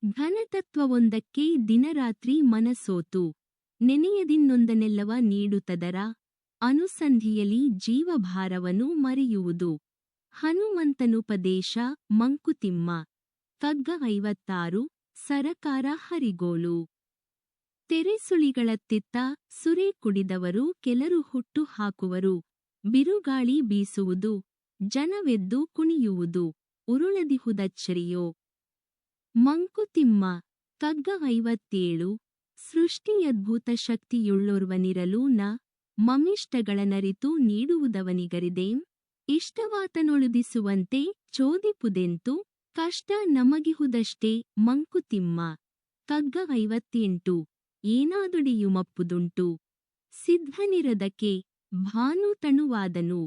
ಘನತತ್ವವೊಂದಕ್ಕೆ ದಿನರಾತ್ರಿ ಮನಸೋತು. ನೆನೆಯದಿನ್ನೊಂದನೆಲ್ಲವ ನೀಡುತ್ತದರ ಅನುಸಂಧಿಯಲಿ ಜೀವಭಾರವನ್ನು ಮರೆಯುವುದು. ಹನುಮಂತನುಪದೇಶ, ಮಂಕುತಿಮ್ಮ. ಕಗ್ಗ ಐವತ್ತಾರು, ಸರಕಾರ ಹರಿಗೋಲು. ತೆರೆಸುಳಿಗಳತ್ತಿತ್ತ ಸುರೆ ಕುಡಿದವರು, ಕೆಲರು ಹುಟ್ಟು ಹಾಕುವರು. ಬಿರುಗಾಳಿ ಬೀಸುವುದು. ಜನವೆದ್ದು ಕುಣಿಯುವುದು. ಉರುಳದಿಹುದಚ್ಚರಿಯೋ. ಮಂಕುತಿಮ್ಮ. ಕಗ್ಗ ಐವತ್ತೇಳು ಸೃಷ್ಟಿಯದ್ಭುತ ಶಕ್ತಿಯುಳ್ಳೋರ್ವನಿರಲು ನ ಮಮಿಷ್ಟಗಳನರಿತು ನೀಡುವುದವನಿಗರಿದೇಂ. ಇಷ್ಟವಾತನೊಳುದಿಸುವಂತೆ ಚೋದಿಪುದೆಂತು ಕಷ್ಟ ನಮಗಿಹುದಷ್ಟೇ ಮಂಕುತಿಮ್ಮ. ಕಗ್ಗ ಐವತ್ತೆಂಟು. ಏನಾದುಡಿಯುಮಪ್ಪುದುಂಟು ಸಿದ್ಧನಿರದಕ್ಕೆ ಭಾನು ತಣುವಾದನು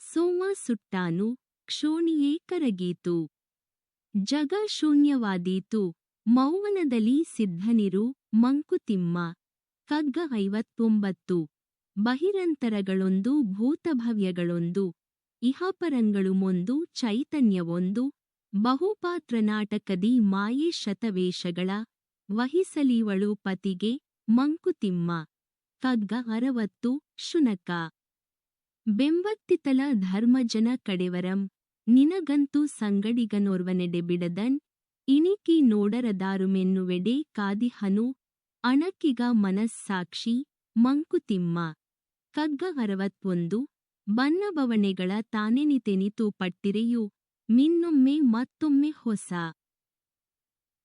ಸೋಮ ಸುಟ್ಟಾನು. ಕ್ಷೋಣಿಯೇ ಕರಗೀತು. ಜಗ ಶೂನ್ಯವಾದೀತು. ಮೌವನದಲ್ಲಿ ಸಿದ್ಧನಿರು ಮಂಕುತಿಮ್ಮ. ಕಗ್ಗ ಐವತ್ತೊಂಬತ್ತು. ಬಹಿರಂತರಗಳೊಂದು, ಭೂತಭವ್ಯಗಳೊಂದು, ಇಹಪರಂಗಳು ಮೊಂದು, ಚೈತನ್ಯವೊಂದು, ಬಹುಪಾತ್ರ ನಾಟಕದಿ ಮಾಯೆ ಶತವೇಷಗಳ, ವಹಿಸಲಿವಳು ಪತಿಗೆ ಮಂಕುತಿಮ್ಮ. ಕಗ್ಗ ಅರವತ್ತು, ಶುನಕ. ಬೆಂಬತ್ತಿತಲ ಧರ್ಮಜನ ಕಡೆವರಂ, ನಿನಗಂತೂ ಸಂಗಡಿಗನೋರ್ವನೆಡೆ ಬಿಡದನ್, ಇಣಿಕಿ ನೋಡರದಾರುಮೆನ್ನುವೆಡೆ ಕಾದಿಹನು, ಅಣಕಿಗ ಮನಸ್ಸಾಕ್ಷಿ ಮಂಕುತಿಮ್ಮ. ಕಗ್ಗ ಅರವತ್ತೊಂದು ತಾನೆನಿತೆನಿತು ಪಟ್ಟಿರೆಯು ಮಿನ್ನೊಮ್ಮೆ ಮತ್ತೊಮ್ಮೆ ಹೊಸ.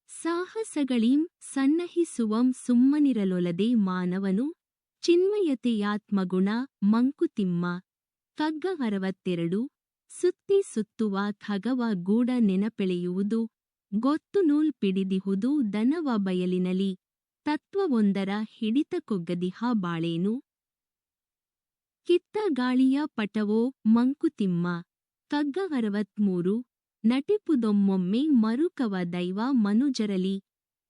ಸಾಹಸಗಳೀಂ ಸನ್ನಹಿಸುವಂ ಸುಮ್ಮನಿರಲೊಲದೆ ಮಾನವನು ಚಿನ್ಮಯತೆಯಾತ್ಮಗುಣ ಮಂಕುತಿಮ್ಮ. ಕಗ್ಗ ಅರವತ್ತೆರಡು ಸುತ್ತಿ ಸುತ್ತುವ ಖಗವ ಗೂಡ ನೆನಪೆಳೆಯುವುದು, ಗೊತ್ತು ನೂಲ್ ಪಿಡಿದಿಹುದು ದನವ ಬಯಲಿನಲಿ, ತತ್ವವೊಂದರ ಹಿಡಿತ ಕೊಗ್ಗದಿಹ ಬಾಳೇನು? ಕಿತ್ತ ಗಾಳಿಯ ಪಟವೋ ಮಂಕುತಿಮ್ಮ. ಕಗ್ಗ ಅರವತ್ಮೂರು ನಟಿಪುದೊಮ್ಮೊಮ್ಮೆ ಮರುಕವ ದೈವ ಮನುಜರಲಿ.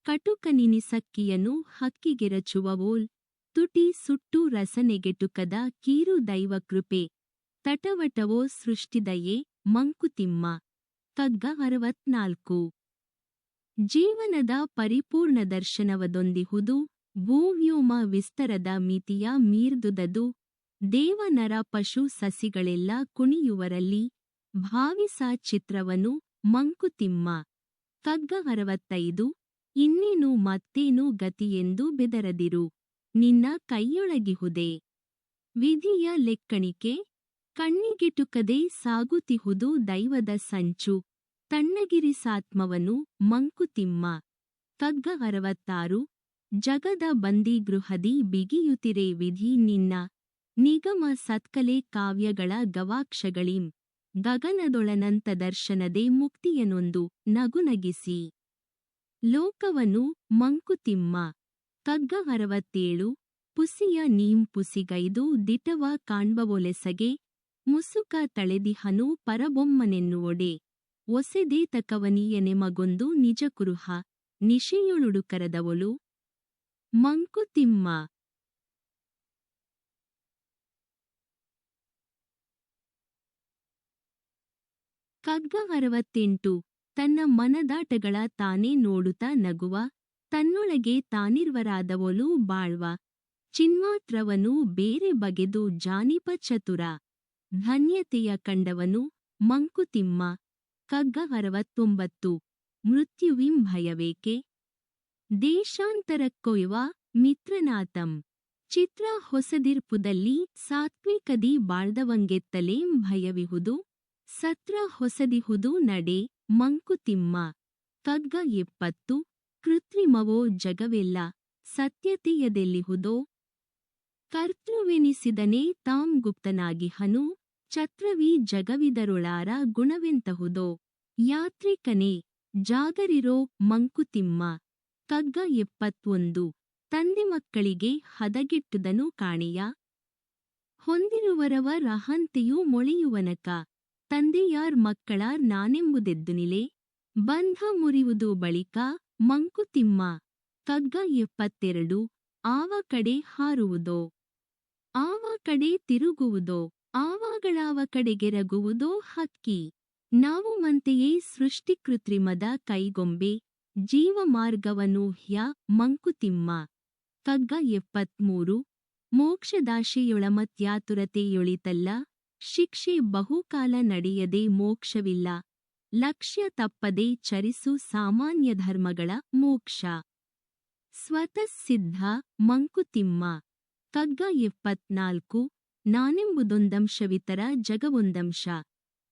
ಕಟುಕನಿನಿಸಕ್ಕಿಯನು ಹಕ್ಕಿಗೆರಚುವವೋಲ್ ತುಟಿ ಸುಟ್ಟು ರಸನೆಗೆಟುಕದ ಕೀರು ದೈವ ಕೃಪೆ. ತಟವಟವೋ ಸೃಷ್ಟಿದಯೇ ಮಂಕುತಿಮ್ಮ. ಕಗ್ಗ ಅರವತ್ನಾಲ್ಕು ಜೀವನದ ಪರಿಪೂರ್ಣ ದರ್ಶನವದೊಂದಿಹುದು, ಭೂವ್ಯೋಮ ವಿಸ್ತರದ ಮಿತಿಯ ಮೀರ್ದುದದು. ದೇವನರ ಪಶು ಸಸಿಗಳೆಲ್ಲ ಕುಣಿಯುವರಲ್ಲಿ ಭಾವಿಸ ಚಿತ್ರವನು ಮಂಕುತಿಮ್ಮ. ಕಗ್ಗ ಅರವತ್ತೈದು ಇನ್ನೇನು ಮತ್ತೇನು ಗತಿಯೆಂದು ಬೆದರದಿರು. ನಿನ್ನ ಕೈಯೊಳಗಿಹುದೆ. ವಿಧಿಯ ಲೆಕ್ಕಣಿಕೆ, ಕಣ್ಣಿಗಿಟುಕದೆ ಸಾಗುತಿಹುದು ದೈವದ ಸಂಚು. ತಣ್ಣಗಿರಿಸಾತ್ಮವನು ಮಂಕುತಿಮ್ಮ. ಕಗ್ಗ ಅರವತ್ತಾರು ಜಗದ ಬಂದಿಗೃಹದಿ ಬಿಗಿಯುತಿರೆ ವಿಧಿ ನಿನ್ನ ನಿಗಮ ಸತ್ಕಲೆ ಕಾವ್ಯಗಳ ಗವಾಕ್ಷಗಳಿಂ. ಗಗನದೊಳನಂತ ದರ್ಶನದೆ ಮುಕ್ತಿಯನೊಂದು ನಗುನಗಿಸಿ. ಲೋಕವನು ಮಂಕುತಿಮ್ಮ. ಕಗ್ಗ ಅರವತ್ತೇಳು ಪುಸಿಯ ನೀಂ ಪುಸಿಗೈದು ದಿಟವ ಕಾಣ್ಬವೊಲೆಸಗೆ. ಮುಸುಕ ತಳೆದಿಹನು ಪರಬೊಮ್ಮನೆನ್ನುವೊಡೆ. ಒಸೆದೇ ತಕವನೀಯನೆಮಗೊಂದು ನಿಜಕುರುಹ. ನಿಶೆಯೊಳುಡುಕರದವಳು ಮಂಕುತಿಮ್ಮ. ಕಗ್ಗ ಅರವತ್ತೆಂಟು. ತನ್ನ ಮನದಾಟಗಳ ತಾನೇ ನೋಡುತ್ತ ನಗುವ, ತನ್ನೊಳಗೆ ತಾನಿರ್ವರಾದವಳು ಬಾಳ್ವ. ಚಿನ್ಮಾತ್ರವನು ಬೇರೆ ಬಗೆದು ಜಾನಿಪ ಚತುರ. ಧನ್ಯತೆಯ ಕಂಡವನು ಮಂಕುತಿಮ್ಮ. ಕಗ್ಗ ಅರವತ್ತೊಂಬತ್ತು. ಮೃತ್ಯುವಿಂ ಭಯವೇಕೆ ದೇಶಾಂತರ ದೇಶಾಂತರಕ್ಕೊಯ್ವ ಮಿತ್ರನಾಥಂ. ಚಿತ್ರ ಹೊಸದಿರ್ಪುದಲ್ಲಿ ಸಾತ್ವಿಕದಿ ಬಾಳ್ದವಂಗೆತ್ತಲೇಂ ಭಯವಿಹುದು. ಸತ್ರ ಹೊಸದಿಹುದು ನಡೆ ಮಂಕುತಿಮ್ಮ. ಕಗ್ಗ ಎಪ್ಪತ್ತು, ಕೃತ್ರಿಮವೋ ಜಗವೆಲ್ಲ ಸತ್ಯತೆಯದೆಲ್ಲಿಹುದೋ? ಕರ್ತೃವೆನಿಸಿದನೇ ತಾಂ ಗುಪ್ತನಾಗಿ ಹನು, ಛತ್ರವಿ ಜಗವಿದರೊಳಾರ ಗುಣವೆಂತಹುದೋ? ಯಾತ್ರಿಕನೇ, ಜಾಗರಿರೋ ಮಂಕುತಿಮ್ಮ. ಕಗ್ಗ ಎಪ್ಪತ್ತೊಂದು, ತಂದೆ ಮಕ್ಕಳಿಗೆ ಹದಗೆಟ್ಟುದನು ಕಾಣೆಯ? ಹೊಂದಿರುವರವ ರಹಂತೆಯೂ ಮೊಳೆಯುವನಕ? ತಂದೆಯಾರ್ ಮಕ್ಕಳಾರ್ ನಾನೆಂಬುದೆದ್ದುನಿಲೆ, ಬಂಧ ಮುರಿಯುವುದು ಬಳಿಕ ಮಂಕುತಿಮ್ಮ ಕಗ್ಗ ಎಪ್ಪತ್ತೆರಡು, ಆವ ಕಡೆ ಹಾರುವುದೋ, ಆವ ಕಡೆ ತಿರುಗುವುದೋ, ಆವಾಗಳಾವ ಕಡೆಗೆರಗುವುದೋ ಹಕ್ಕಿ, ನಾವು ಮಂತೆಯೇ ಸೃಷ್ಟಿಕೃತ್ರಿಮದ ಕೈಗೊಂಬೆ ಜೀವಮಾರ್ಗವನು ಹ್ಯ ಮಂಕುತಿಮ್ಮ ಕಗ್ಗ ಎಪ್ಪತ್ಮೂರು, ಮೋಕ್ಷದಾಶೆಯೊಳಮತ್ಯಾತುರತೆಯೊಳಿತಲ್ಲ ಶಿಕ್ಷೆ ಬಹುಕಾಲ ನಡೆಯದೆ ಮೋಕ್ಷವಿಲ್ಲ. ಲಕ್ಷ್ಯ ತಪ್ಪದೆ ಚರಿಸು ಸಾಮಾನ್ಯ ಧರ್ಮಗಳ ಮೋಕ್ಷ. ಸ್ವತಃಸಿದ್ಧ ಮಂಕುತಿಮ್ಮ. ಕಗ್ಗ ಎಪ್ಪತ್ನಾಲ್ಕು. ನಾನೆಂಬುದೊಂದಂಶವಿತರ ಜಗವೊಂದಂಶ.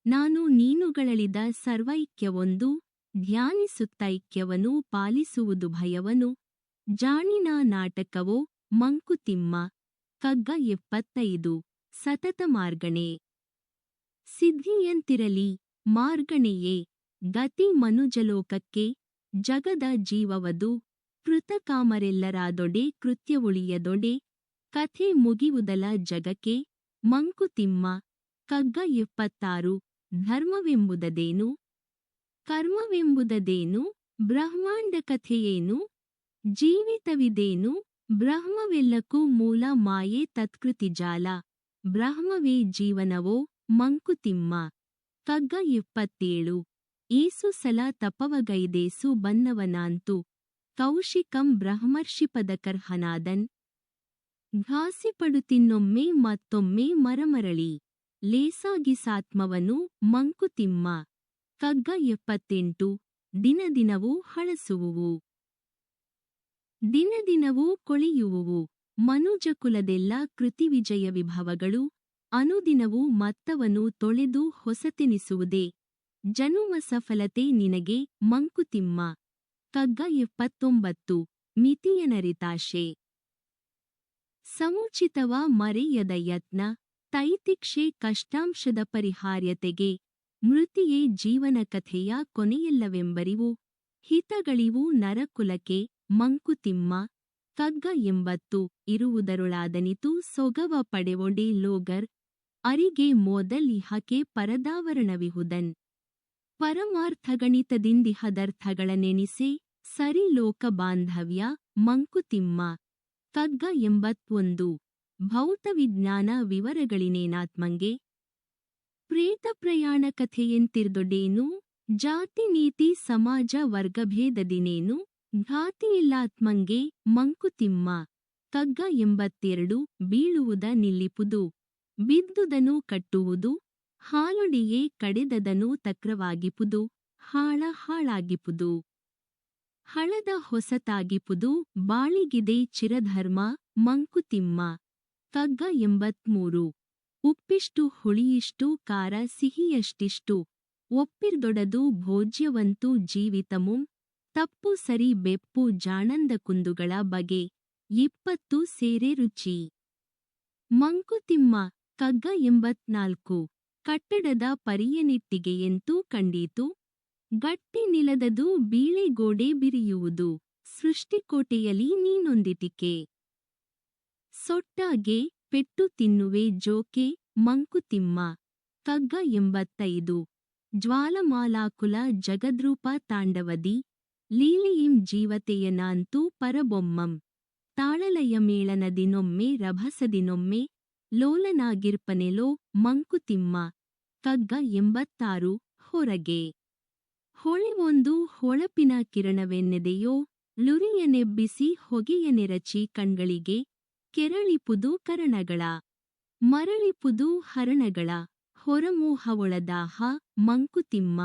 ನಾನು ನೀನುಗಳಳಿದ ಸರ್ವೈಕ್ಯವೊಂದು ಧ್ಯಾನಿಸುತ್ತೈಕ್ಯವನು ಪಾಲಿಸುವುದು ಭಯವನು. ಜಾಣಿನ ನಾಟಕವೋ ಮಂಕುತಿಮ್ಮ. ಕಗ್ಗ ಎಪ್ಪತ್ತೈದು. ಸತತ ಮಾರ್ಗಣೆ. ಸಿದ್ಧಿಯಂತಿರಲಿ, ಮಾರ್ಗಣೆಯೇ. ಗತಿ ಮನುಜಲೋಕಕ್ಕೆ, ಜಗದ ಜೀವವದು. ಕೃತಕಾಮರೆಲ್ಲರಾದೊಡೆ ಕೃತ್ಯವುಳಿಯದೊಡೆ ಕಥೆ ಮುಗಿಯುವುದಲ ಜಗಕ್ಕೆ ಮಂಕುತಿಮ್ಮ ಕಗ್ಗ ಇಪ್ಪತ್ತಾರು ಧರ್ಮವೆಂಬುದದೇನು? ಕರ್ಮವೆಂಬುದದೇನು? ಬ್ರಹ್ಮಾಂಡ ಕಥೆಯೇನು? ಜೀವಿತವಿದೇನು? ಬ್ರಹ್ಮವೆಲ್ಲಕ್ಕೂ ಮೂಲ ಮಾಯೆ ತತ್ಕೃತಿ ಜಾಲ. ಬ್ರಹ್ಮವೇ ಜೀವನವೋ ಮಂಕುತಿಮ್ಮ. ಕಗ್ಗ ಇಪ್ಪತ್ತೇಳು. ಏಸು ಸಲ ತಪವಗೈದೇಸು ಬನ್ನವನಾಂತು ಕೌಶಿಕಂ ಬ್ರಹ್ಮರ್ಷಿಪದಕರ್ಹನಾದನ್. ಘಾಸಿಪಡುತ್ತಿನ್ನೊಮ್ಮೆ ಮತ್ತೊಮ್ಮೆ ಮರಮರಳಿ. ಲೇಸಾಗಿಸಾತ್ಮವನು ಮಂಕುತಿಮ್ಮ. ಕಗ್ಗ ಎಪ್ಪತ್ತೆಂಟು. ದಿನದಿನವೂ ಹಳಸುವುವು. ದಿನದಿನವೂ ಕೊಳೆಯುವುವು. ಮನುಜಕುಲದೆಲ್ಲ ಕೃತಿವಿಜಯ ವಿಭವಗಳು, ಅನುದಿನವೂ ಮತ್ತವನು ತೊಳೆದು ಹೊಸತೆನಿಸುವುದೇ. ಜನುಮ ಸಫಲತೆ ನಿನಗೆ ಮಂಕುತಿಮ್ಮ. ಕಗ್ಗ ಎಪ್ಪತ್ತೊಂಬತ್ತು. ಮಿತಿಯನರಿತಾಶೆ ಸಮುಚಿತವ ಮರೆಯದ ಯತ್ನ, ತೈತಿಕ್ಷೆ ಕಷ್ಟಾಂಶದ ಪರಿಹಾರ್ಯತೆಗೆ, ಮೃತಿಯೇ ಜೀವನ ಕಥೆಯ ಕೊನೆಯಲ್ಲವೆಂಬರಿವು, ಹಿತಗಳಿವು ನರಕುಲಕೆ ಮಂಕುತಿಮ್ಮ. ಕಗ್ಗ ಎಂಬತ್ತು ಇರುವುದರೊಳಾದನಿತು ಸೊಗವ ಪಡೆವೊಡೆ ಲೋಗರ್ ಅರಿಗೆ ಮೋದಲಿಹಕೆ ಪರದಾವರಣವಿಹುದನ್. ಪರಮಾರ್ಥಗಣಿತದಿಂದಿಹದರ್ಥಗಳ ನೆನಿಸಿ ಸರಿ ಲೋಕ ಬಾಂಧವ್ಯ ಮಂಕುತಿಮ್ಮ. ಕಗ್ಗ ಎಂಬತ್ತೊಂದು ಭೌತವಿಜ್ಞಾನ ವಿವರಗಳಿನೇನಾತ್ಮಂಗೆ. ಪ್ರೇತ ಪ್ರಯಾಣ ಕಥೆಯೆಂತಿರ್ದೊಡೇನು ಜಾತಿ ನೀತಿ ಸಮಾಜ ವರ್ಗಭೇದದಿನೇನು ಘಾತಿಯಿಲ್ಲಾತ್ಮಂಗೆ ಮಂಕುತಿಮ್ಮ. ತಗ್ಗ ಎಂಬತ್ತೆರಡು ಬೀಳುವುದ ನಿಲ್ಲಿಪುದು. ಬಿದ್ದುದನು ಕಟ್ಟುವುದು. ಹಾಲೊಡೆಯೇ ಕಡೆದದನು ತಕ್ರವಾಗಿಪುದು. ಹಾಳ ಹಾಳಾಗಿಪುದು. ಹಳದ ಹೊಸತಾಗಿಪುದು. ಬಾಳಿಗಿದೆ ಚಿರಧರ್ಮ ಮಂಕುತಿಮ್ಮ. ತಗ್ಗ ಎಂಬತ್ಮೂರು. ಉಪ್ಪಿಷ್ಟು ಹುಳಿಯಿಷ್ಟು ಕಾರ ಸಿಹಿಯಷ್ಟಿಷ್ಟು. ಒಪ್ಪಿರ್ದೊಡದು ಭೋಜ್ಯವಂತು ಜೀವಿತಮುಂ ತಪ್ಪು ಸರಿ ಬೆಪ್ಪು ಜಾಣಂದ ಕುಂದುಗಳ ಬಗೆ ಇಪ್ಪತ್ತು ಸೇರೆ ರುಚಿ. ಮಂಕುತಿಮ್ಮ, ಕಗ್ಗ ಎಂಬತ್ನಾಲ್ಕು, ಕಟ್ಟಡದ ಪರಿಯನಿಟ್ಟಿಗೆಯಂತೂ ಕಂಡೀತು? ಗಟ್ಟಿ ನಿಲದದು ಬೀಳೆಗೋಡೆ ಬಿರಿಯುವುದು, ಸೃಷ್ಟಿಕೋಟೆಯಲ್ಲಿ ನೀನೊಂದಿಟಿಕೆ. ಸೊಟ್ಟಾಗೆ ಪೆಟ್ಟು ತಿನ್ನುವೆ ಜೋಕೆ, ಮಂಕುತಿಮ್ಮ, ಕಗ್ಗ ಎಂಬತ್ತೈದು, ಜ್ವಾಲಮಾಲಾಕುಲ ಜಗದ್ರೂಪ ತಾಂಡವದಿ. ಲೀಲೆಯಿಂ ಜೀವತೆಯನಾಂತೂ ಪರಬೊಮ್ಮಂ. ತಾಳಲಯ ಮೇಳನದಿನೊಮ್ಮೆ ರಭಸದಿನೊಮ್ಮೆ, ಲೋಲನಾಗಿರ್ಪನೆಲೋ, ಮಂಕುತಿಮ್ಮ. ಕಗ್ಗ ಎಂಬತ್ತಾರು, ಹೊರಗೆ. ಹೊಳೆವೊಂದು ಹೊಳಪಿನ ಕಿರಣವೆನ್ನೆದೆಯೋ, ಲುರಿಯನೆಬ್ಬಿಸಿ ಹೊಗೆಯನೆರಚಿ ಕಣ್ಗಳಿಗೆ, ಕೆರಳಿಪುದು ಕರಣಗಳ. ಮರಳಿಪುದು ಹರಣಗಳ. ಹೊರಮೋಹವೊಳದಾಹ, ಮಂಕುತಿಮ್ಮ.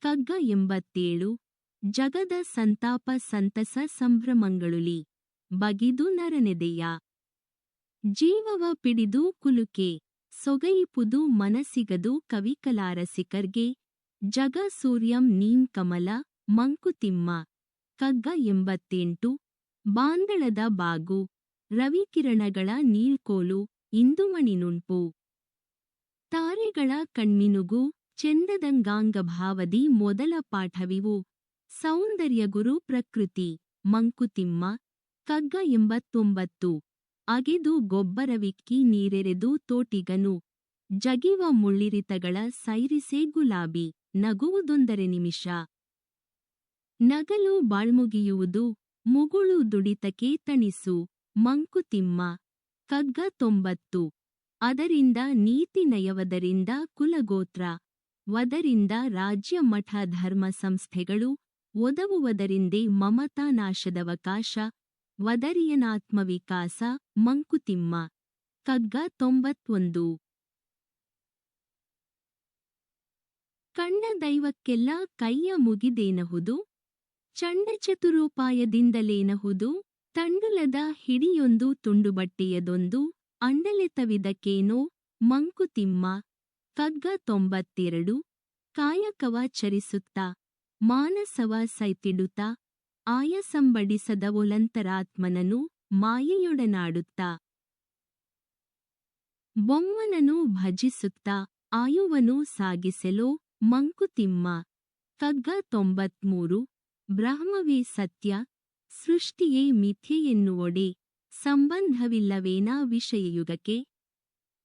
ಕಗ್ಗ ಎಂಬತ್ತೇಳು ಜಗದ ಸಂತಾಪ ಸಂತಸ ಸಂಭ್ರಮಂಗಳುಲಿ, ಬಗಿದು ನರನೆದೆಯ. ಜೀವವ ಪಿಡಿದು ಕುಲುಕೆ ಸೊಗೈಪುದು ಮನಸಿಗದು ಕವಿಕಲಾರಸಿಕರ್ಗೆ ಜಗ ಸೂರ್ಯಂ ನೀಂ ಕಮಲ ಮಂಕುತಿಮ್ಮ ಕಗ್ಗ ಎಂಬತ್ತೆಂಟು ಬಾಂದಳದ ಬಾಗು ರವಿಕಿರಣಗಳ ನೀಳ್ಕೋಲು ಇಂದುಮಣಿನುಂಪು ತಾರೆಗಳ ಕಣ್ಮಿನುಗು, ಚೆಂದದಂಗಾಂಗಭಾವದಿ ಮೊದಲ ಪಾಠವಿವು. ಸೌಂದರ್ಯಗುರು ಪ್ರಕೃತಿ, ಮಂಕುತಿಮ್ಮ, ಕಗ್ಗ ಎಂಬತ್ತೊಂಬತ್ತು. ಅಗೆದು ಗೊಬ್ಬರವಿಕ್ಕಿ ನೀರೆರೆದು ತೋಟಿಗನು. ಜಗಿವ ಮುಳ್ಳಿರಿತಗಳ ಸೈರಿಸೆ ಗುಲಾಬಿ, ನಗುವುದೊಂದರೆ ನಿಮಿಷ. ನಗಲು ಬಾಳ್ಮುಗಿಯುವುದು, ಮುಗುಳು ದುಡಿತಕ್ಕೆ ತಣಿಸು. ಮಂಕುತಿಮ್ಮ, ಕಗ್ಗ ತೊಂಬತ್ತು. ಅದರಿಂದ ನೀತಿ ನಯವದರಿಂದ ಕುಲಗೋತ್ರ. ವದರಿಂದ ರಾಜ್ಯ ಮಠ ಧರ್ಮ ಸಂಸ್ಥೆಗಳು ಒದವುವದರಿಂದೇ ಮಮತಾ ನಾಶದವಕಾಶ, ವದರಿಯನಾತ್ಮವಿಕಾಸ, ಮಂಕುತಿಮ್ಮ. ಕಗ್ಗ ತೊಂಬತ್ತೊಂದು. ಕಣ್ಣ ದೈವಕ್ಕೆಲ್ಲ ಕೈಯ ಮುಗಿದೇನಹುದು? ಚಂಡಚತುರೋಪಾಯದಿಂದಲೇನಹುದು? ತಂಡುಲದ ಹಿಡಿಯೊಂದು ತುಂಡುಬಟ್ಟೆಯದೊಂದು ಅಂಡಲೆತವಿದಕ್ಕೇನೋ ಮಂಕುತಿಮ್ಮ. ಕಗ್ಗ ತೊಂಬತ್ತೆರಡು. ಕಾಯಕವ ಚರಿಸುತ್ತ. ಮಾನಸವ ಸೈತಿಡುತ್ತ ಆಯಸಂಬಡಿಸದ ಒಲಂತರಾತ್ಮನನು ಮಾಯೆಯೊಡನಾಡುತ್ತ. ಬೊಮ್ಮನನು ಭಜಿಸುತ್ತ ಆಯುವನು ಸಾಗಿಸೆಲೋ ಮಂಕುತಿಮ್ಮ. ಕಗ್ಗ ತೊಂಬತ್ಮೂರು. ಬ್ರಹ್ಮವೇ ಸತ್ಯ. ಸೃಷ್ಟಿಯೇ ಮಿಥ್ಯೆಯೆನ್ನುವೊಡೆ ಸಂಬಂಧವಿಲ್ಲವೇನಾ ವಿಷಯಯುಗಕ್ಕೆ?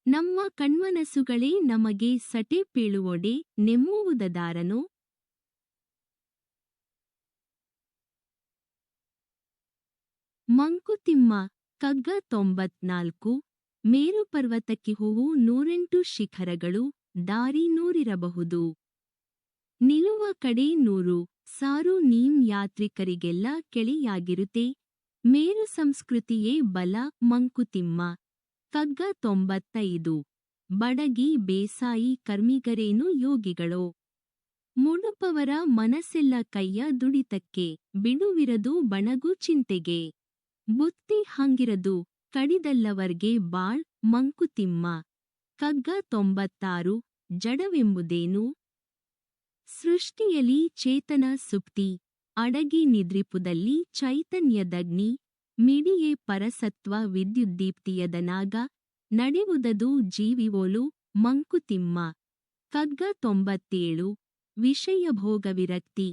ನಮ್ಮ ಕಣ್ಮನಸುಗಳೇ ನಮಗೆ ಸಟೆ ಪೀಳುವೊಡೆ. ನೆಮ್ಮುವುದದಾರನೋ? ಮಂಕುತಿಮ್ಮ, ಕಗ್ಗ ತೊಂಬತ್ನಾಲ್ಕು ಮೇರು ಪರ್ವತಕ್ಕೆ ಹೂವು ನೂರೆಂಟು ಶಿಖರಗಳು, ದಾರಿ ನೂರಿರಬಹುದು. ನಿಲುವ ಕಡೆ ನೂರು, ಸಾರು ನೀಂ ಯಾತ್ರಿಕರಿಗೆಲ್ಲ ಕೆಳೆಯಾಗಿರುತ್ತೆ. ಮೇರು ಸಂಸ್ಕೃತಿಯೇ ಬಲ, ಮಂಕುತಿಮ್ಮ. ಕಗ್ಗ ತೊಂಬತ್ತೈದು, ಬಡಗಿ, ಬೇಸಾಯಿ, ಕರ್ಮಿಗರೇನು ಯೋಗಿಗಳೋ. ಮುಡುಪವರ ಮನಸ್ಸೆಲ್ಲ ಕೈಯ ದುಡಿತಕ್ಕೆ, ಬಿಡುವಿರದು ಬಣಗು ಚಿಂತೆಗೆ. ಬುತ್ತಿ ಹಂಗಿರದು ಕಡಿದಲ್ಲವರ್ಗೆ ಬಾಳ್ ಮಂಕುತಿಮ್ಮ. ಕಗ್ಗ ತೊಂಬತ್ತಾರು ಜಡವೆಂಬುದೇನು? ಸೃಷ್ಟಿಯಲಿ ಚೇತನ ಸುಪ್ತಿ, ಅಡಗಿ ನಿದ್ರಿಪುದಲ್ಲಿ ಚೈತನ್ಯದಗ್ನಿ, ಮಿಡಿಯೇ ಪರಸತ್ವ ವಿದ್ಯುದ್ದೀಪ್ತಿಯದನಾಗ ನಡೆವುದದು ಜೀವಿವೋಲು ಮಂಕುತಿಮ್ಮ. ಕಗ್ಗ ತೊಂಬತ್ತೇಳು ವಿಷಯಭೋಗವಿರಕ್ತಿ ಭೋಗ ವಿರಕ್ತಿ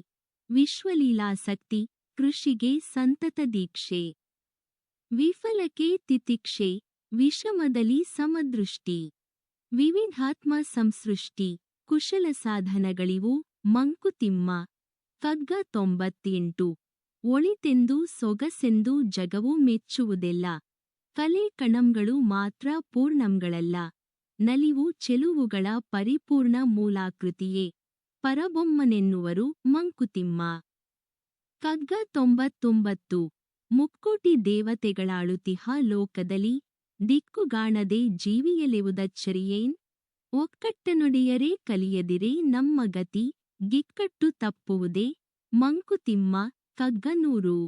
ವಿಶ್ವಲೀಲಾಸಕ್ತಿ, ಕೃಷಿಗೆ ಸಂತತ ದೀಕ್ಷೆ. ವಿಫಲಕ್ಕೆ ತಿತಿಕ್ಷೆ ವಿಷಮದಲ್ಲಿ ಸಮದೃಷ್ಟಿ ವಿವಿಧಾತ್ಮ ಸಂಸೃಷ್ಟಿ ಕುಶಲ ಸಾಧನಗಳಿವು ಮಂಕುತಿಮ್ಮ ಕಗ್ಗ ತೊಂಬತ್ತೆಂಟು ಒಳಿತೆಂದು ಸೊಗಸೆಂದು ಜಗವು ಮೆಚ್ಚುವುದೆಲ್ಲ ಕಲೆ ಕಣಂಗಳು ಮಾತ್ರ ಪೂರ್ಣಂಗಳಲ್ಲ ನಲಿವು ಚೆಲುವುಗಳ ಪರಿಪೂರ್ಣ ಮೂಲಾಕೃತಿಯೇ ಪರಬೊಮ್ಮನೆನ್ನುವರು ಮಂಕುತಿಮ್ಮ ಕಗ್ಗ ತೊಂಬತ್ತೊಂಬತ್ತು ಮುಕ್ಕೋಟಿ ದೇವತೆಗಳಾಳುತಿಹ ಲೋಕದಲ್ಲಿ ದಿಕ್ಕುಗಾಣದೆ ಜೀವಿಯಲೆವುದಚ್ಚರಿಯೇನ್? ಒಕ್ಕಟ್ಟನೊಡೆಯರೇ ಕಲಿಯದಿರೇ ನಮ್ಮ ಗತಿ ಗಿಕ್ಕಟ್ಟು ತಪ್ಪುವುದೇ? ಮಂಕುತಿಮ್ಮ ಕಗ್ಗನೂರು.